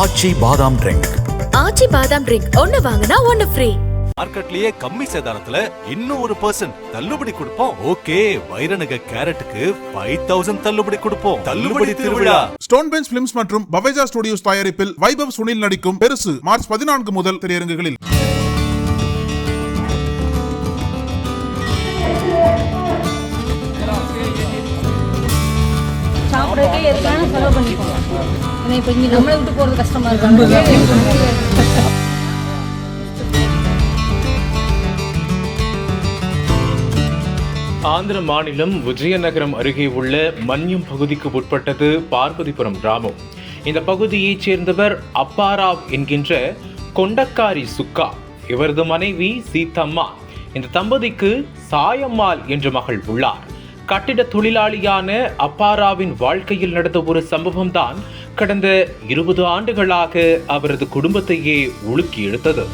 ஆச்சி பாதாம் ட்ரிங்க் ஆச்சி பாதாம் ட்ரிங்க் ஒன்னு வாங்கினா ஒன்னு ஃப்ரீ மார்க்கெட்லயே கம்மி சேதாரத்துல இன்னும் ஒரு பர்சன்ட் தள்ளுபடி கொடுப்போம். ஓகே வைரநக கேரட்டுக்கு ஃபைவ் தௌசண்ட் தள்ளுபடி கொடுப்போம். தள்ளுபடி திருவிழா. ஸ்டோன் பெஞ்ச் பிலிம்ஸ் மற்றும் பவேஜா ஸ்டுடியோஸ் தயாரிப்பில் வைபவ் சுனில் நடிக்கும் பெருசு மார்ச் பதினான்கு முதல் திரையரங்குகளில். சாப்பிட்றதுக்கே எதுக்கான செலவு பண்ணிக்கோங்க. ஏன்னா இப்போ இங்கே நம்மளை விட்டு போகிறது கஷ்டமா இருக்கு. ஆந்திர மாநிலம் விஜயநகரம் அருகே உள்ள மன்யம் பகுதிக்கு உட்பட்டது பார்வதிபுரம் கிராமம். இந்த பகுதியைச் சேர்ந்தவர் அப்பாராவ் என்கின்ற கொண்டக்காரி சுக்கா. இவரது மனைவி சீத்தம்மா. இந்த தம்பதிக்கு சாயம்மாள் என்ற மகள் உள்ளார். கட்டிட தொழிலாளியான அப்பாராவின் வாழ்க்கையில் நடந்த ஒரு சம்பவம்தான் கடந்த இருபது ஆண்டுகளாக அவரது குடும்பத்தையே உலுக்கி எடுத்தது.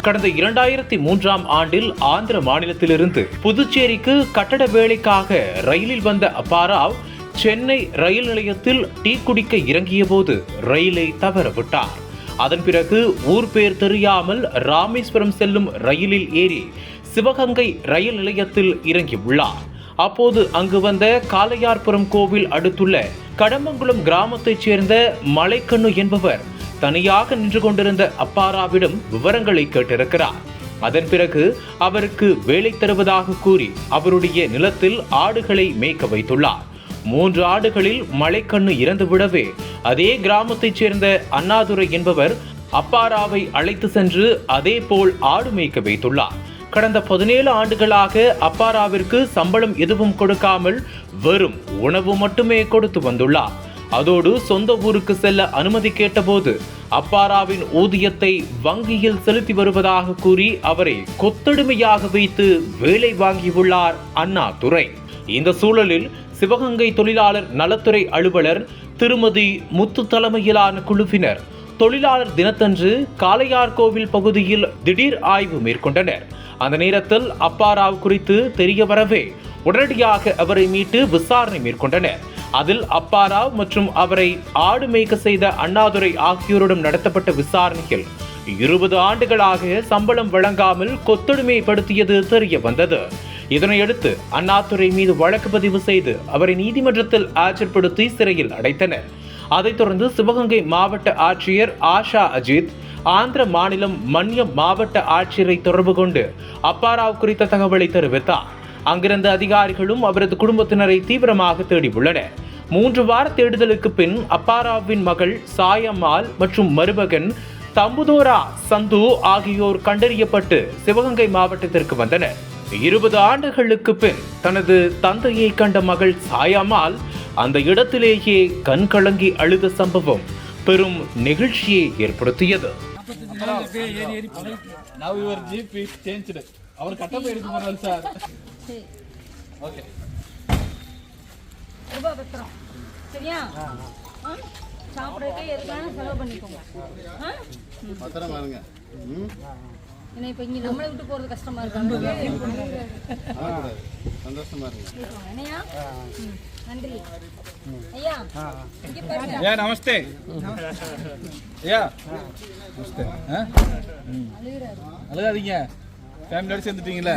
கடந்த இரண்டாயிரத்தி மூன்றாம் ஆண்டில் ஆந்திர மாநிலத்திலிருந்து புதுச்சேரிக்கு கட்டட வேலைக்காக ரயிலில் வந்த அப்பாராவ் சென்னை ரயில் நிலையத்தில் டீ குடிக்க இறங்கிய போது ரயிலை தவறவிட்டார் அதன் பிறகு ஊர் பேர் தெரியாமல் ராமேஸ்வரம் செல்லும் ரயிலில் ஏறி சிவகங்கை ரயில் நிலையத்தில் இறங்கியுள்ளார் அப்போது அங்கு வந்த காளையார்புரம் கோவில் அடுத்துள்ள கடமங்குளம் கிராமத்தைச் சேர்ந்த மலைக்கண்ணு என்பவர் தனியாக நின்று கொண்டிருந்த அப்பாராவிடம் விவரங்களை கேட்டிருக்கிறார். அதன் பிறகு அவருக்கு வேலை தருவதாக கூறி அவருடைய நிலத்தில் ஆடுகளை மேய்க்க வைத்துள்ளார். மூன்று ஆடுகளில் மலைக்கண்ணு இறந்துவிடவே. அதே கிராமத்தைச் சேர்ந்த அண்ணாதுரை என்பவர் அப்பாராவை அழைத்து சென்று அதே போல் ஆடு மேய்க்க வைத்துள்ளார். கடந்த பதினேழு ஆண்டுகளாக அப்பாராவிற்கு சம்பளம் எதுவும் கொடுக்காமல் வெறும் உணவு மட்டுமே கொடுத்து வந்துள்ளார். அதோடு சொந்த ஊருக்கு செல்ல அனுமதி கேட்டபோது அப்பாராவின் ஊதியத்தை வங்கியில் செலுத்தி வருவதாக கூறி அவரை கொத்தடிமையாக வைத்து வேலை வாங்கியுள்ளார் அண்ணா துரை இந்த சூழலில் சிவகங்கை தொழிலாளர் நலத்துறை அலுவலர் திருமதி முத்து தலைமையிலான குழுவினர். தொழிலாளர் தினத்தன்று காளையார் கோவில் பகுதியில் திடீர் ஆய்வு மேற்கொண்டனர். அந்த நேரத்தில் அப்பாராவ் குறித்து தெரிய வரவே உடனடியாக அவரை மீட்டு விசாரணை மேற்கொண்டனர். அதில் அப்பாராவ் மற்றும் அவரை ஆடு மேய்க்க செய்த அண்ணாதுரை ஆகியோரிடம் நடத்தப்பட்ட விசாரணையில் இருபது ஆண்டுகளாக சம்பளம் வழங்காமல் கொத்தடிமைப்படுத்தியது தெரிய வந்தது. இதனையடுத்து அண்ணாதுரை மீது வழக்கு பதிவு செய்து அவரை நீதிமன்றத்தில் ஆஜர்படுத்தி சிறையில் அடைத்தனர். அதைத் தொடர்ந்து சிவகங்கை மாவட்ட ஆட்சியர் ஆஷா அஜித் ஆந்திர மாநிலம் மன்யம் மாவட்ட ஆட்சியரை தொடர்பு கொண்டு அப்பாராவ் குறித்த தகவலை தெரிவித்தார். அங்கிருந்த அதிகாரிகளும் அவரது குடும்பத்தினரை தீவிரமாக தேடியுள்ளனர். மூன்று வார தேடுதலுக்கு பின் அப்பாராவின் மகள் சாயம்மாள் மற்றும் மருமகன் தம்புதோரா சந்து ஆகியோர் கண்டறியப்பட்டு சிவகங்கை மாவட்டத்திற்கு வந்தனர். இருபது ஆண்டுகளுக்கு பின் தனது தந்தையை கண்ட மகள் சாயம்மாள் அந்த இடத்திலேயே கண் கலங்கி அழுத சம்பவம் பெரும் நெகிழ்ச்சியை ஏற்படுத்தியது? சாப்பிட்றதுக்கே எதுக்கான செலவு பண்ணிக்கோங்க? பத்திரமா இருங்க. ம்? ஏன்னா இப்போ இங்கே நம்மளை விட்டு போகிறது கஷ்டமா இருக்கு. சந்தோஷமா என்னையா நன்றி. ஐயா இங்கே பாருங்க. ஐயா நமஸ்தே. ஐயா. நமஸ்தே. அழுகாதீங்க. ஃபேமிலியோட சேர்ந்துட்டீங்களா.